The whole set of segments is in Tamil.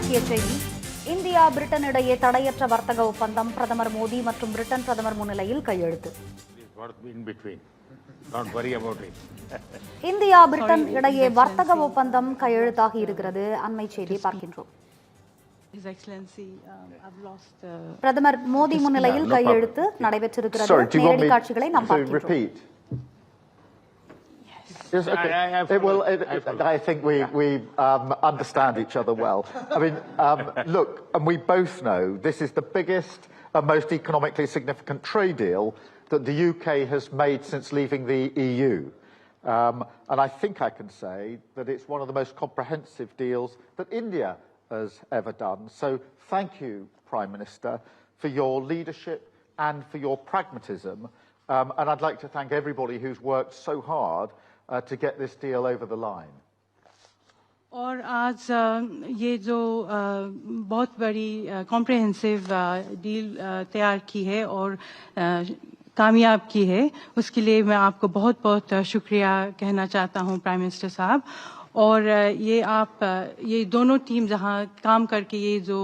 முக்கிய செய்தி இந்தியா பிரிட்டன் இடையே தடையற்ற வர்த்தக ஒப்பந்தம் பிரதமர் மோடி மற்றும் பிரிட்டன் பிரதமர் முன்னிலையில் கையெழுத்து. இந்தியா பிரிட்டன் இடையே வர்த்தக ஒப்பந்தம் கையெழுத்தாகி இருக்கிறது அண்மை செய்தி பார்க்கின்றோம் பிரதமர் மோடி முன்னிலையில். கையெழுத்து நடைபெற்றிருக்கிறது நேரடி காட்சிகளை நாம் பார்க்கின்றோம்? Yes, okay. I- I- It will- it- I it- I think we, we um, understand each other well. I mean, um, look, and we both know this is the biggest and most economically significant trade deal that the UK has made since leaving the EU. Um, and I think I can say that it's one of the most comprehensive deals that India has ever done. So thank you, Prime Minister, for your leadership and for your pragmatism. Um, and I'd like to thank everybody who's worked so hard to get this deal over the line. और आज ये जो बहुत बड़ी कॉम्प्रहेंसिव डील तैयार की है और कामयाब की है, उसके लिए मैं आपको बहुत बहुत शुक्रिया कहना चाहता हूँ प्राइम मिनिस्टर साहब और ये आप ये दोनों टीम जहाँ काम करके ये जो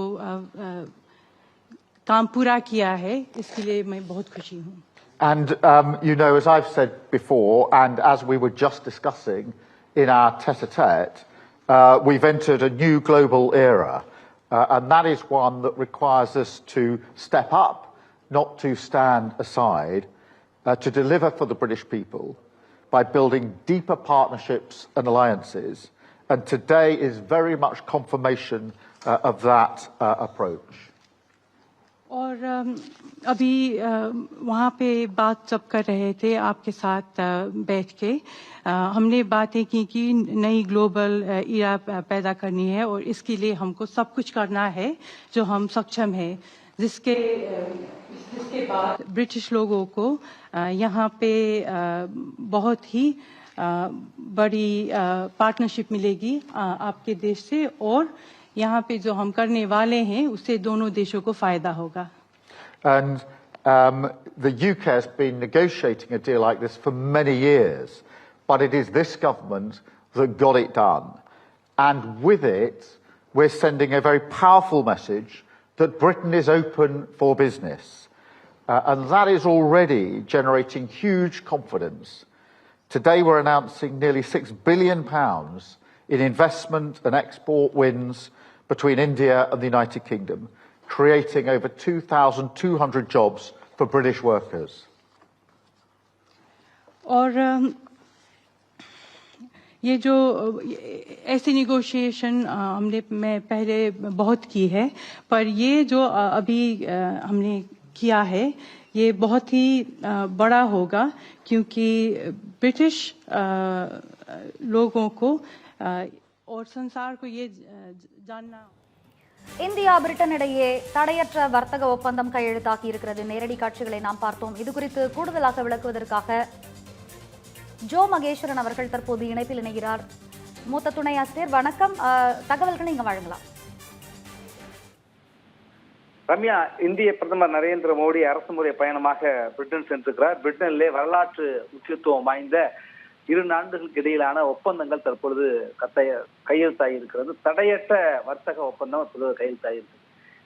काम पूरा किया है, इसके लिए मैं बहुत खुशी हूँ And um, you know, as I've said before, and as we were just discussing in our tete a tete, uh, we've entered a new global era. Uh, and that is one that requires us to step up, not to stand aside, uh, to deliver for the British people by building deeper partnerships and alliances. And today is very much confirmation uh, of that uh, approach. और अभी वहाँ पे बात सब कर रहे थे आपके साथ बैठ के हमने बातें की कि नई ग्लोबल इरा पैदा करनी है और इसके लिए हमको सब कुछ करना है जो हम सक्षम है। जिसके जिसके बाद ब्रिटिश लोगों को यहाँ पे बहुत ही बड़ी पार्टनरशिप मिलेगी आपके देश से और यहाँ पे जो हम करने वाले हैं उससे दोनों देशों को फायदा होगा And um, the UK has been negotiating a deal like this for many years, but it is this government that got it done. And with it, we're sending a very powerful message that Britain is open for business. Uh, and that is already generating huge confidence. Today, we're announcing nearly £6 billion in investment and export wins between India and the United Kingdom, creating over 2,200 jobs for British workers. और अम, ये जो अ, ये- ऐसी निगोशिएशन हमने मैं पहले बहुत की है पर ये जो अ, अभी अ, हमने किया है ये बहुत ही अ, बड़ा होगा क्योंकि ब्रिटिश अ, अ, लोगों को अ, और संसार को ये अ, जानना இந்தியா பிரிட்டன் இடையே தடையற்ற வர்த்தக ஒப்பந்தம் கையெழுத்தாகி இருக்கிறது நேரடி காட்சிகளை நாம் பார்த்தோம் இது குறித்து கூடுதலாக விளக்குவதற்காக ஜோ மகேஸ்வரன் அவர்கள் தற்போது இணைப்பில் இணைகிறார் மூத்த துணை ஆசிரியர் வணக்கம் அஹ், தகவல்களை நீங்க வழங்கலாம் ரம்யா இந்திய பிரதமர் நரேந்திர மோடி அரசுமுறை பயணமாக பிரிட்டன் சென்றிருக்கிறார் பிரிட்டனிலே வரலாற்று முக்கியத்துவம் வாய்ந்த இரு நாடுகளுக்கு இடையிலான ஒப்பந்தங்கள் தற்பொழுது கத்தைய கையெழுத்தாகி இருக்கிறது தடையற்ற வர்த்தக ஒப்பந்தம் தற்பொழுது கையெழுத்தாகி இருக்கு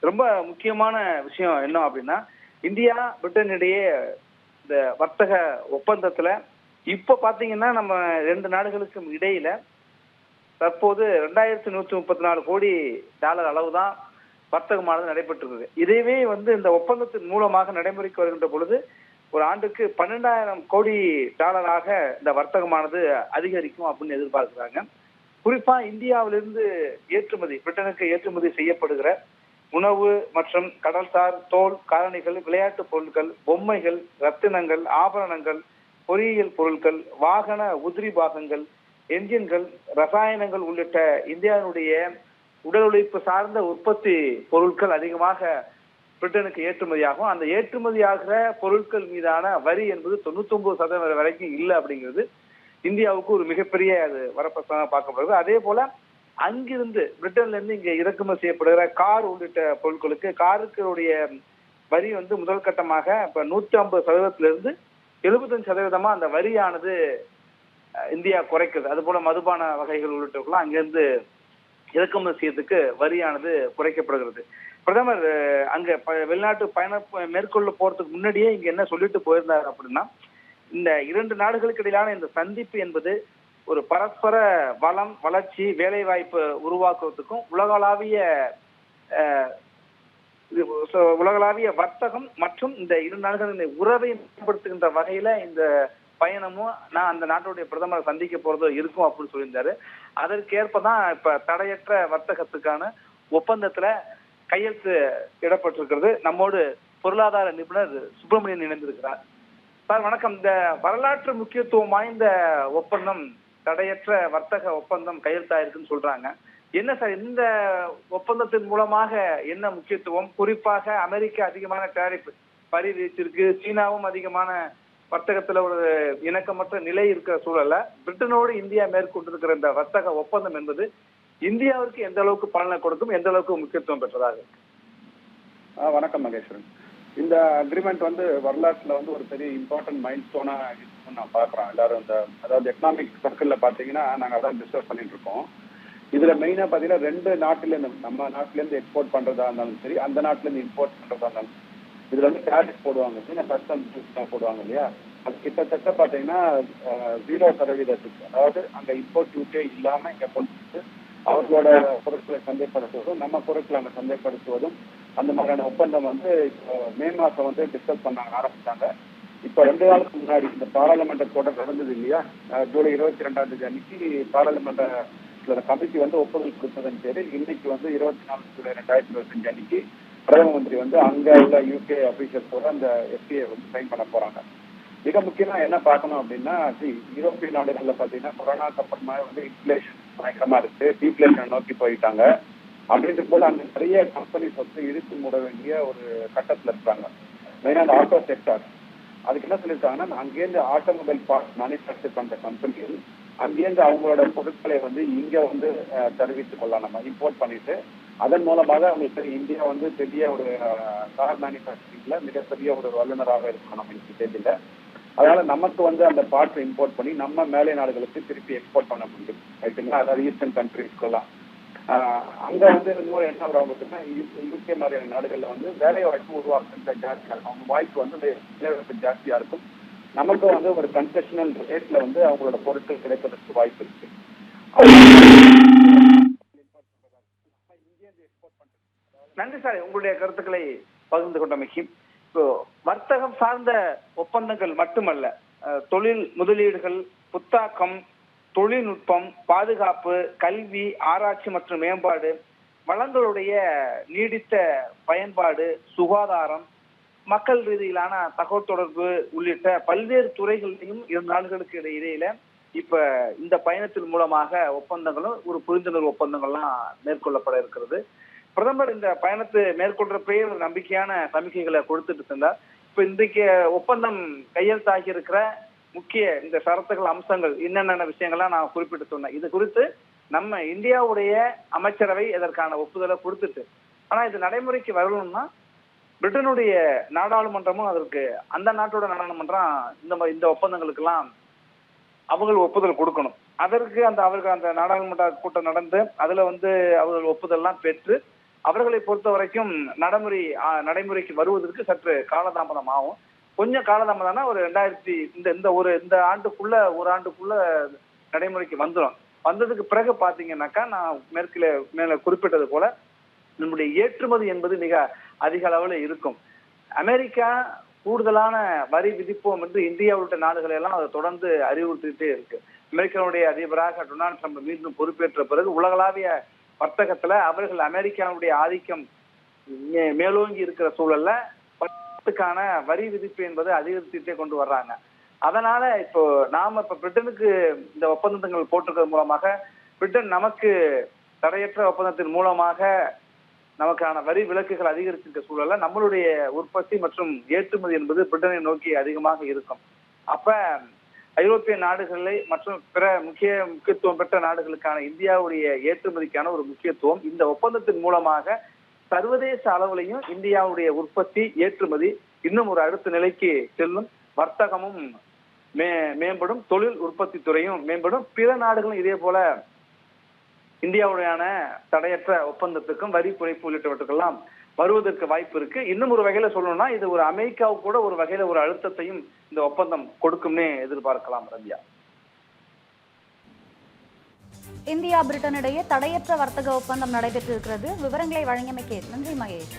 ரொம்ப முக்கியமான விஷயம் என்ன அப்படின்னா இந்தியா பிரிட்டன் இடையே இந்த வர்த்தக ஒப்பந்தத்துல இப்ப பாத்தீங்கன்னா நம்ம ரெண்டு நாடுகளுக்கும் இடையில தற்போது ரெண்டாயிரத்தி நூத்தி முப்பத்தி நாலு கோடி டாலர் அளவுதான் வர்த்தகமானது நடைபெற்றிருக்கு இதுவே வந்து இந்த ஒப்பந்தத்தின் மூலமாக நடைமுறைக்கு வருகின்ற பொழுது ஒரு ஆண்டுக்கு பன்னெண்டாயிரம் கோடி டாலராக இந்த வர்த்தகமானது அதிகரிக்கும் அப்படின்னு எதிர்பார்க்கிறாங்க. குறிப்பா இந்தியாவிலிருந்து ஏற்றுமதி பிரிட்டனுக்கு ஏற்றுமதி செய்யப்படுகிற உணவு மற்றும் கடல்சார் தோல் காலணிகள் விளையாட்டு பொருட்கள் பொம்மைகள் ரத்தினங்கள் ஆபரணங்கள் பொறியியல் பொருட்கள் வாகன உதிரி பாகங்கள் என்ஜின்கள் ரசாயனங்கள் உள்ளிட்ட இந்தியாவினுடைய உடல் உழைப்பு சார்ந்த உற்பத்தி பொருட்கள் அதிகமாக பிரிட்டனுக்கு ஏற்றுமதியாகும். அந்த ஏற்றுமதியாகிற பொருட்கள் மீதான வரி என்பது தொண்ணூத்தி ஒன்பது சதவீதம் வரைக்கும் இல்லை அப்படிங்கிறது இந்தியாவுக்கு ஒரு மிகப்பெரிய அது வரப்பிரசமாக பார்க்கப்படுது. அதே போல அங்கிருந்து பிரிட்டன்ல இருந்து இங்க இறக்குமதி செய்யப்படுகிற கார் உள்ளிட்ட பொருட்களுக்கு காருக்களுடைய வரி வந்து முதல் கட்டமாக இப்ப நூத்தி ஐம்பது சதவீதத்திலிருந்து எழுபத்தஞ்சு சதவீதமா அந்த வரியானது இந்தியா குறைக்குது. அது போல மதுபான வகைகள் உள்ளிட்டவர்களும் அங்கிருந்து இறக்குமதி செய்யறதுக்கு வரியானது குறைக்கப்படுகிறது. பிரதமர் அங்க ப- வெளிநாட்டு பயணம் மேற்கொள்ள போறதுக்கு முன்னாடியே இங்க என்ன சொல்லிட்டு போயிருந்தார் அப்படின்னா இந்த இரண்டு நாடுகளுக்கு இடையிலான இந்த சந்திப்பு என்பது ஒரு பரஸ்பர வளம் வளர்ச்சி வேலை வாய்ப்பு உருவாக்குவதற்கும் உலகளாவிய இது உலகளாவிய வர்த்தகம் மற்றும் இந்த இரு நாடுகளின் உறவை மேம்படுத்துகின்ற வகையில இந்த பயணமும் நான் அந்த நாட்டுடைய பிரதமரை சந்திக்க போறதோ இருக்கும் அப்படின்னு சொல்லியிருந்தாரு. அதற்கேற்ப தான் இப்ப தடையற்ற வர்த்தகத்துக்கான ஒப்பந்தத்துல கையெழுத்து இடப்பட்டிருக்கிறது. நம்மோடு பொருளாதார நிபுணர் சுப்பிரமணியன் இணைந்திருக்கிறார். சார் வணக்கம். இந்த வரலாற்று முக்கியத்துவம் வாய்ந்த ஒப்பந்தம் தடையற்ற வர்த்தக ஒப்பந்தம் கையெழுத்தாயிருக்குன்னு சொல்றாங்க. என்ன சார் இந்த ஒப்பந்தத்தின் மூலமாக என்ன முக்கியத்துவம்? குறிப்பாக அமெரிக்கா அதிகமான டேரிஃப் வரி விதிச்சிருக்கு சீனாவும் அதிகமான வர்த்தகத்துல ஒரு இணக்கமற்ற நிலை இருக்கிற சூழல்ல பிரிட்டனோடு இந்தியா மேற்கொண்டிருக்கிற இந்த வர்த்தக ஒப்பந்தம் என்பது இந்தியாவிற்கு எந்த அளவுக்கு பலனை கொடுக்கும் எந்த அளவுக்கு முக்கியத்துவம் பெற்றதாக? இருக்கு? ஆ, வணக்கம் மகேஸ்வரன். இந்த அக்ரிமெண்ட் வந்து வரலாற்றுல வந்து ஒரு பெரிய இம்பார்ட்டன்ட் மைல் ஸ்டோனா இருக்குன்னு நான் பாக்குறேன் எல்லாரும் இந்த அதாவது எக்கனாமிக் சர்க்கிள்ல பாத்தீங்கன்னா நாங்க அதான் டிஸ்கஸ் பண்ணிட்டு இருக்கோம். இதுல மெயினா பாத்தீங்கன்னா ரெண்டு நாட்டுல இருந்து நம்ம நாட்டுல இருந்து எக்ஸ்போர்ட் பண்றதா இருந்தாலும் சரி அந்த நாட்டுல இருந்து இம்போர்ட் பண்றதா இருந்தாலும் இதுல வந்து டேரிஃப் போடுவாங்க கஸ்டம் போடுவாங்க இல்லையா? அது கிட்டத்தட்ட பாத்தீங்கன்னா ஜீரோ சதவீதத்துக்கு அதாவது அங்க இம்போர்ட் டியூட்டே இல்லாம இங்க கொண்டு அவர்களோட பொருட்களை சந்தைப்படுத்துவதும் நம்ம பொருட்களை அங்க சந்தைப்படுத்துவதும் அந்த மாதிரியான ஒப்பந்தம் வந்து இப்போ மே மாசம் வந்து டிஸ்கஸ் பண்ணாங்க ஆரம்பிச்சாங்க. இப்ப ரெண்டு நாளுக்கு முன்னாடி இந்த பாராளுமன்ற தொடர் நடந்தது இல்லையா? ஜூலை இருபத்தி ரெண்டாம் தேதி அன்னைக்கு பாராளுமன்ற கமிட்டி வந்து ஒப்புதல் கொடுத்ததன் பேரில் இன்னைக்கு வந்து இருபத்தி நாலு ஜூலை ரெண்டாயிரத்தி இருபத்தஞ்சு அன்னைக்கு பிரதம மந்திரி வந்து அங்க உள்ள யூகே அபிஷியல்ஸோட அந்த எஃப்டிஏ வந்து சைன் பண்ண போறாங்க. மிக முக்கியமா என்ன பார்க்கணும் அப்படின்னா யூரோப்பிய நாடுகள்ல பாத்தீங்கன்னா கொரோனாக்கு அப்புறமா வந்து இன்ஃபிளேஷன் பயங்கரமா இருக்கு. டீப்ளேஷன் நோக்கி போயிட்டாங்க. அப்படின்ற போல அங்க நிறைய கம்பெனிஸ் வந்து இழுத்து மூட வேண்டிய ஒரு கட்டத்துல இருக்காங்க. மெயினா அந்த ஆட்டோ செக்டார் அதுக்கு என்ன சொல்லியிருக்காங்கன்னா அங்கேருந்து ஆட்டோமொபைல் பார்ட்ஸ் மேனுஃபேக்சர் பண்ற கம்பெனிகள் அங்கேருந்து அவங்களோட பொருட்களை வந்து இங்க வந்து தெரிவித்துக் கொள்ளலாம். நம்ம இம்போர்ட் பண்ணிட்டு அதன் மூலமாக அவங்களுக்கு இந்தியா வந்து பெரிய ஒரு கார் மேனுஃபேக்சரிங்ல மிகப்பெரிய ஒரு வல்லுநராக இருக்கும் நம்ம தெரியல. அதனால நமக்கு வந்து அந்த பார்ட்ஸ் இம்போர்ட் பண்ணி நம்ம மேலை நாடுகளுக்கு திருப்பி எக்ஸ்போர்ட் பண்ண முடியும். ரைட்டுங்களா அதாவது ஈஸ்டர்ன் கண்ட்ரீஸ்க்கெல்லாம் அங்க வந்து இன்னொரு என்ன வரும் பார்த்தீங்கன்னா யூகே மாதிரியான நாடுகள்ல வந்து வேலை வாய்ப்பு உருவாக்குறது ஜாஸ்தியா இருக்கும். அவங்க வாய்ப்பு வந்து வேலை வாய்ப்பு ஜாஸ்தியா இருக்கும். நமக்கும் வந்து ஒரு கன்செஷனல் ரேட்ல வந்து அவங்களோட பொருட்கள் கிடைப்பதற்கு வாய்ப்பு இருக்கு. நன்றி சார். உங்களுடைய கருத்துக்களை பகிர்ந்து கொண்ட இப்போ வர்த்தகம் சார்ந்த ஒப்பந்தங்கள் மட்டுமல்ல தொழில் முதலீடுகள் புத்தாக்கம் தொழில்நுட்பம் பாதுகாப்பு கல்வி ஆராய்ச்சி மற்றும் மேம்பாடு வளங்களுடைய நீடித்த பயன்பாடு சுகாதாரம் மக்கள் ரீதியிலான தகவல் தொடர்பு உள்ளிட்ட பல்வேறு துறைகளிலும் இரு நாடுகளுக்கு இடையில இப்ப இந்த பயணத்தின் மூலமாக ஒப்பந்தங்களும் ஒரு புரிந்துணர்வு ஒப்பந்தங்கள்லாம் மேற்கொள்ளப்பட இருக்கிறது. பிரதமர் இந்த பயணத்தை மேற்கொள்றப்பயே ஒரு நம்பிக்கையான சமிக்கைகளை கொடுத்துட்டு இருந்தார் இப்ப இன்றைக்கு ஒப்பந்தம் கையெழுத்தாகி இருக்கிற முக்கிய இந்த சரத்துகள் அம்சங்கள் என்னென்ன விஷயங்கள்லாம் நான் குறிப்பிட்டு சொன்னேன். இது குறித்து நம்ம இந்தியாவுடைய அமைச்சரவை இதற்கான ஒப்புதலை கொடுத்துட்டு. ஆனா இது நடைமுறைக்கு வரணும்னா பிரிட்டனுடைய நாடாளுமன்றமும் அதற்கு அந்த நாட்டோட நாடாளுமன்றம் இந்த மாதிரி இந்த ஒப்பந்தங்களுக்கெல்லாம் அவர்கள் ஒப்புதல் கொடுக்கணும். அதற்கு அந்த அவர்கள் அந்த நாடாளுமன்ற கூட்டம் நடந்து அதுல வந்து அவர்கள் ஒப்புதல்லாம் பெற்று அவர்களை பொறுத்த வரைக்கும் நடைமுறை நடைமுறைக்கு வருவதற்கு சற்று காலதாமதம் ஆகும் கொஞ்சம் காலதாமதம்னா ஒரு ரெண்டாயிரத்தி இந்த இந்த ஒரு இந்த ஆண்டுக்குள்ள ஒரு ஆண்டுக்குள்ள நடைமுறைக்கு வந்துடும் வந்ததுக்கு பிறகு பாத்தீங்கன்னாக்கா நான் மேற்கில மேல குறிப்பிட்டது போல நம்முடைய ஏற்றுமதி என்பது மிக அதிக அளவுல இருக்கும். அமெரிக்கா கூடுதலான வரி விதிப்போம் என்று இந்தியா உள்ளிட்ட நாடுகளை எல்லாம் அதை தொடர்ந்து அறிவுறுத்திட்டே இருக்கு. அமெரிக்காவுடைய அதிபராக டொனால்ட் ட்ரம்ப் மீண்டும் பொறுப்பேற்ற பிறகு உலகளாவிய வர்த்தகத்துல அவர்கள் அமெரிக்காவுடைய ஆதிக்கம் மே- மேலோங்கி இருக்கிற சூழல்ல வர்த்தகத்துக்கான வரி விதிப்பு என்பது அதிகரித்துட்டே கொண்டு வர்றாங்க. அதனால இப்போ நாம இப்ப பிரிட்டனுக்கு இந்த ஒப்பந்தங்கள் போட்டிருக்கிறது மூலமாக பிரிட்டன் நமக்கு தடையற்ற ஒப்பந்தத்தின் மூலமாக நமக்கான வரி விலக்குகள் அதிகரிச்சிருக்க சூழல்ல நம்மளுடைய உற்பத்தி மற்றும் ஏற்றுமதி என்பது பிரிட்டனை நோக்கி அதிகமாக இருக்கும். அப்ப ஐரோப்பிய நாடுகளை மற்றும் பிற முக்கிய முக்கியத்துவம் பெற்ற நாடுகளுக்கான இந்தியாவுடைய ஏற்றுமதிக்கான ஒரு முக்கியத்துவம். இந்த ஒப்பந்தத்தின் மூலமாக சர்வதேச அளவுலையும் இந்தியாவுடைய உற்பத்தி ஏற்றுமதி இன்னும் ஒரு அடுத்த நிலைக்கு செல்லும். வர்த்தகமும் மே மேம்படும். தொழில் உற்பத்தி துறையும் மேம்படும். பிற நாடுகளும் இதே போல இந்தியாவுடையான தடையற்ற ஒப்பந்தத்துக்கும் வரி குறைப்பு உள்ளிட்டவற்றுக்கெல்லாம் வருவதற்கு வாய்ப்பு இருக்கு இன்னும் ஒரு வகையில சொல்லணும்னா இது ஒரு அமெரிக்காவுக்கு கூட ஒரு வகையில ஒரு அழுத்தத்தையும் இந்த ஒப்பந்தம் கொடுக்கும்னே எதிர்பார்க்கலாம் ரம்யா இந்தியா பிரிட்டன் இடையே தடையற்ற வர்த்தக ஒப்பந்தம் நடைபெற்றிருக்கிறது விவரங்களை வழங்கியமைக்கு நன்றி மகேஷ்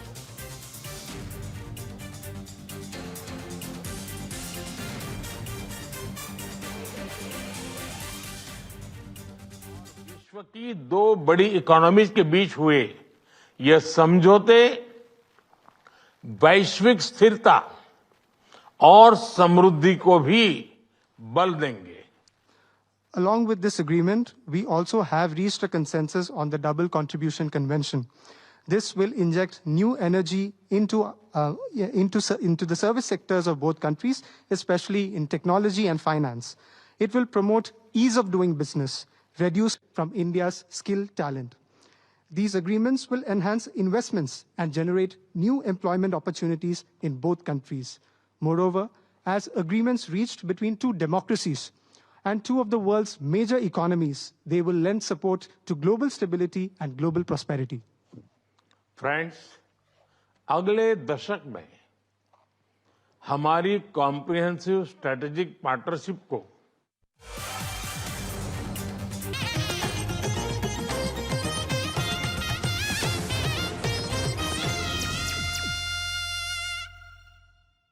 विश्व की दो बड़ी इकोनॉमीज के बीच हुए यह समझौते वैश्विक स्थिरता और समृद्धि को भी बल देंगे। Along with this agreement we also have reach a consensus on the double contribution convention this will inject new energy into into into the service sectors of both countries specially in technology and finance it will promote ease of doing business reduce from India skill talent These agreements will enhance investments and generate new employment opportunities in both countries. Moreover, as agreements reached between two democracies and two of the world's major economies, they will lend support to global stability and global prosperity. Friends अगले दशक में हमारी कॉम्प्रिहेंसिव स्ट्रेटेजिक पार्टनरशिप को